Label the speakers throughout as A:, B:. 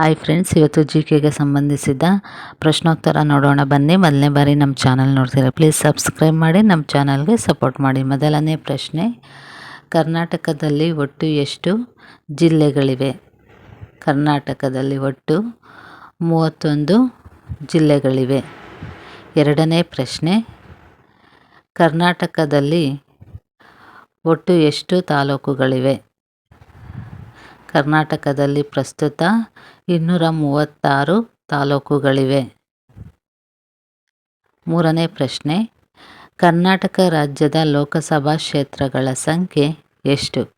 A: Hi friends, ಇವತ್ತು G ಕೆಗೆ ಸಂಬಂಧಿಸಿದ ಪ್ರಶ್ನೋತ್ತರ ನೋಡೋಣ ಬನ್ನಿ. ಮೊದಲನೇ ಬಾರಿ ನಮ್ಮ ಚಾನಲ್ ನೋಡ್ತೀರಾ ಪ್ಲೀಸ್ ಸಬ್ಸ್ಕ್ರೈಬ್ ಮಾಡಿ, ನಮ್ಮ ಚಾನಲ್ಗೆ ಸಪೋರ್ಟ್ ಮಾಡಿ. ಮೊದಲನೇ ಪ್ರಶ್ನೆ, ಕರ್ನಾಟಕದಲ್ಲಿ ಒಟ್ಟು ಎಷ್ಟು ಜಿಲ್ಲೆಗಳಿವೆ? ಕರ್ನಾಟಕದಲ್ಲಿ ಒಟ್ಟು ಮೂವತ್ತೊಂದು ಜಿಲ್ಲೆಗಳಿವೆ. ಎರಡನೇ ಪ್ರಶ್ನೆ, ಕರ್ನಾಟಕದಲ್ಲಿ ಒಟ್ಟು ಎಷ್ಟು ತಾಲೂಕುಗಳಿವೆ? ಕರ್ನಾಟಕದಲ್ಲಿ ಪ್ರಸ್ತುತ ಇನ್ನೂರ ಮೂವತ್ತಾರು ತಾಲೂಕುಗಳಿವೆ. ಮೂರನೇ ಪ್ರಶ್ನೆ, ಕರ್ನಾಟಕ ರಾಜ್ಯದ ಲೋಕಸಭಾ ಕ್ಷೇತ್ರಗಳ ಸಂಖ್ಯೆ ಎಷ್ಟು?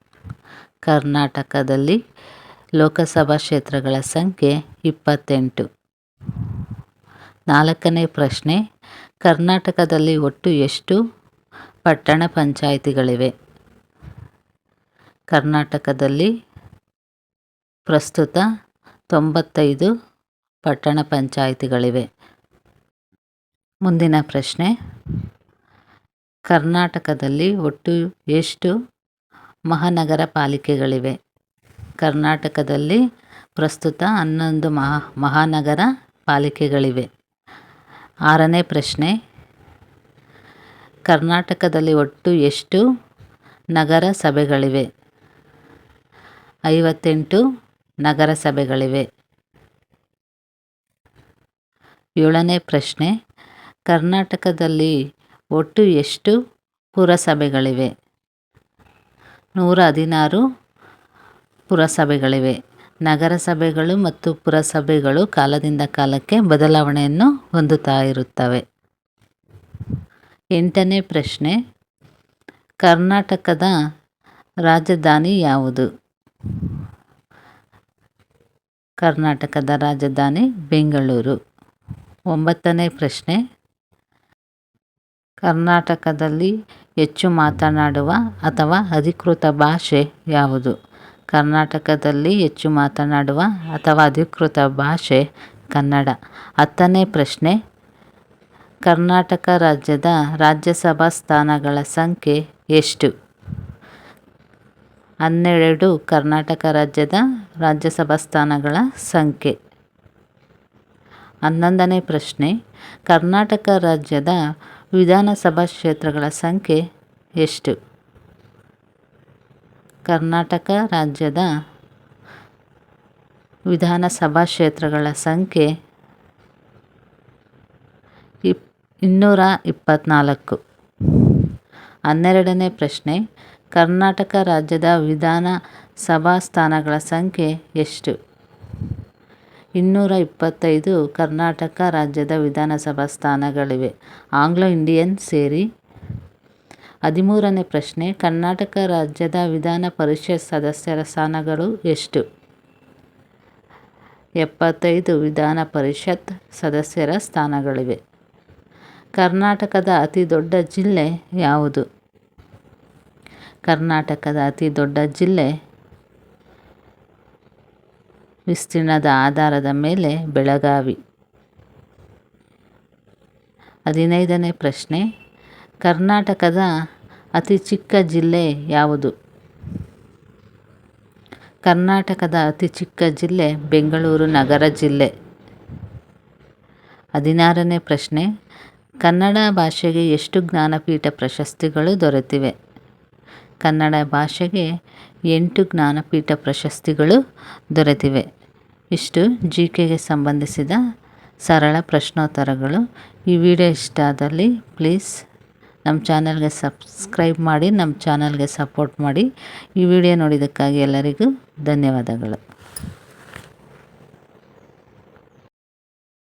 A: ಕರ್ನಾಟಕದಲ್ಲಿ ಲೋಕಸಭಾ ಕ್ಷೇತ್ರಗಳ ಸಂಖ್ಯೆ ಇಪ್ಪತ್ತೆಂಟು. ನಾಲ್ಕನೇ ಪ್ರಶ್ನೆ, ಕರ್ನಾಟಕದಲ್ಲಿ ಒಟ್ಟು ಎಷ್ಟು ಪಟ್ಟಣ ಪಂಚಾಯಿತಿಗಳಿವೆ? ಕರ್ನಾಟಕದಲ್ಲಿ ಪ್ರಸ್ತುತ ತೊಂಬತ್ತೈದು ಪಟ್ಟಣ ಪಂಚಾಯಿತಿಗಳಿವೆ. ಮುಂದಿನ ಪ್ರಶ್ನೆ. ಕರ್ನಾಟಕದಲ್ಲಿ ಒಟ್ಟು ಎಷ್ಟು ಮಹಾನಗರ ಪಾಲಿಕೆಗಳಿವೆ? ಕರ್ನಾಟಕದಲ್ಲಿ ಪ್ರಸ್ತುತ ಹನ್ನೊಂದು ಮಹಾ, ಮಹಾನಗರ ಪಾಲಿಕೆಗಳಿವೆ. ಆರನೇ ಪ್ರಶ್ನೆ. ಕರ್ನಾಟಕದಲ್ಲಿ ಒಟ್ಟು ಎಷ್ಟು ನಗರ ಸಭೆಗಳಿವೆ ಐವತ್ತೆಂಟು ನಗರಸಭೆಗಳಿವೆ. ಏಳನೇ ಪ್ರಶ್ನೆ, ಕರ್ನಾಟಕದಲ್ಲಿ ಒಟ್ಟು ಎಷ್ಟು ಪುರಸಭೆಗಳಿವೆ? ನೂರ ಹದಿನಾರು ಪುರಸಭೆಗಳಿವೆ. ನಗರಸಭೆಗಳು ಮತ್ತು ಪುರಸಭೆಗಳು ಕಾಲದಿಂದ ಕಾಲಕ್ಕೆ ಬದಲಾವಣೆಯನ್ನು ಹೊಂದುತ್ತಾ ಇರುತ್ತವೆ. ಎಂಟನೇ ಪ್ರಶ್ನೆ, ಕರ್ನಾಟಕದ ರಾಜಧಾನಿ ಯಾವುದು? ಕರ್ನಾಟಕದ ರಾಜಧಾನಿ ಬೆಂಗಳೂರು. ಒಂಬತ್ತನೇ ಪ್ರಶ್ನೆ. ಕರ್ನಾಟಕದಲ್ಲಿ ಹೆಚ್ಚು ಮಾತನಾಡುವ ಅಥವಾ ಅಧಿಕೃತ ಭಾಷೆ ಯಾವುದು? ಕರ್ನಾಟಕದಲ್ಲಿ ಹೆಚ್ಚು ಮಾತನಾಡುವ ಅಥವಾ ಅಧಿಕೃತ ಭಾಷೆ ಕನ್ನಡ. ಹತ್ತನೇ ಪ್ರಶ್ನೆ. ಕರ್ನಾಟಕ ರಾಜ್ಯದ ರಾಜ್ಯಸಭಾ ಸ್ಥಾನಗಳ ಸಂಖ್ಯೆ ಎಷ್ಟು? ಹನ್ನೆರಡು ಕರ್ನಾಟಕ ರಾಜ್ಯದ ರಾಜ್ಯಸಭಾ ಸ್ಥಾನಗಳ ಸಂಖ್ಯೆ. ಹನ್ನೊಂದನೇ ಪ್ರಶ್ನೆ, ಕರ್ನಾಟಕ ರಾಜ್ಯದ ವಿಧಾನಸಭಾ ಕ್ಷೇತ್ರಗಳ ಸಂಖ್ಯೆ ಎಷ್ಟು? ಕರ್ನಾಟಕ ರಾಜ್ಯದ ವಿಧಾನಸಭಾ ಕ್ಷೇತ್ರಗಳ ಸಂಖ್ಯೆ ಇಪ್, ಇನ್ನೂರ ಇಪ್ಪತ್ತ್ನಾಲ್ಕು ಹನ್ನೆರಡನೇ ಪ್ರಶ್ನೆ ಕರ್ನಾಟಕ ರಾಜ್ಯದ ವಿಧಾನಸಭಾ ಸ್ಥಾನಗಳ ಸಂಖ್ಯೆ ಎಷ್ಟು? ಇನ್ನೂರ ಇಪ್ಪತ್ತೈದು ಕರ್ನಾಟಕ ರಾಜ್ಯದ ವಿಧಾನಸಭಾ ಸ್ಥಾನಗಳಿವೆ. ಆಂಗ್ಲೋ ಇಂಡಿಯನ್ ಸೇರಿ ಹದಿಮೂರನೇ ಪ್ರಶ್ನೆ, ಕರ್ನಾಟಕ ರಾಜ್ಯದ ವಿಧಾನ ಪರಿಷತ್ ಸದಸ್ಯರ ಸ್ಥಾನಗಳು ಎಷ್ಟು? ಎಪ್ಪತ್ತೈದು ವಿಧಾನ ಪರಿಷತ್ ಸದಸ್ಯರ ಸ್ಥಾನಗಳಿವೆ. ಕರ್ನಾಟಕದ ಅತಿ ದೊಡ್ಡ ಜಿಲ್ಲೆ ಯಾವುದು? ಕರ್ನಾಟಕದ ಅತಿ ದೊಡ್ಡ ಜಿಲ್ಲೆ. ವಿಸ್ತೀರ್ಣದ ಆಧಾರದ ಮೇಲೆ ಬೆಳಗಾವಿ. ಹದಿನೈದನೇ ಪ್ರಶ್ನೆ. ಕರ್ನಾಟಕದ ಅತಿ ಚಿಕ್ಕ ಜಿಲ್ಲೆ ಯಾವುದು? ಕರ್ನಾಟಕದ ಅತಿ ಚಿಕ್ಕ ಜಿಲ್ಲೆ ಬೆಂಗಳೂರು ನಗರ ಜಿಲ್ಲೆ. ಹದಿನಾರನೇ ಪ್ರಶ್ನೆ. ಕನ್ನಡ ಭಾಷೆಗೆ ಎಷ್ಟು ಜ್ಞಾನಪೀಠ ಪ್ರಶಸ್ತಿಗಳು ದೊರೆತಿವೆ? ಕನ್ನಡ ಭಾಷೆಗೆ ಎಂಟು ಜ್ಞಾನಪೀಠ ಪ್ರಶಸ್ತಿಗಳು ದೊರೆತಿವೆ. ಇಷ್ಟು ಜಿ ಕೆಗೆ ಸಂಬಂಧಿಸಿದ ಸರಳ ಪ್ರಶ್ನೋತ್ತರಗಳು. ಈ ವಿಡಿಯೋ ಇಷ್ಟ ಆದಲ್ಲಿ ಪ್ಲೀಸ್ ನಮ್ಮ ಚಾನಲ್ಗೆ ಸಬ್ಸ್ಕ್ರೈಬ್ ಮಾಡಿ, ನಮ್ಮ ಚಾನಲ್ಗೆ ಸಪೋರ್ಟ್ ಮಾಡಿ. ಈ ವಿಡಿಯೋ ನೋಡಿದ್ದಕ್ಕಾಗಿ ಎಲ್ಲರಿಗೂ ಧನ್ಯವಾದಗಳು.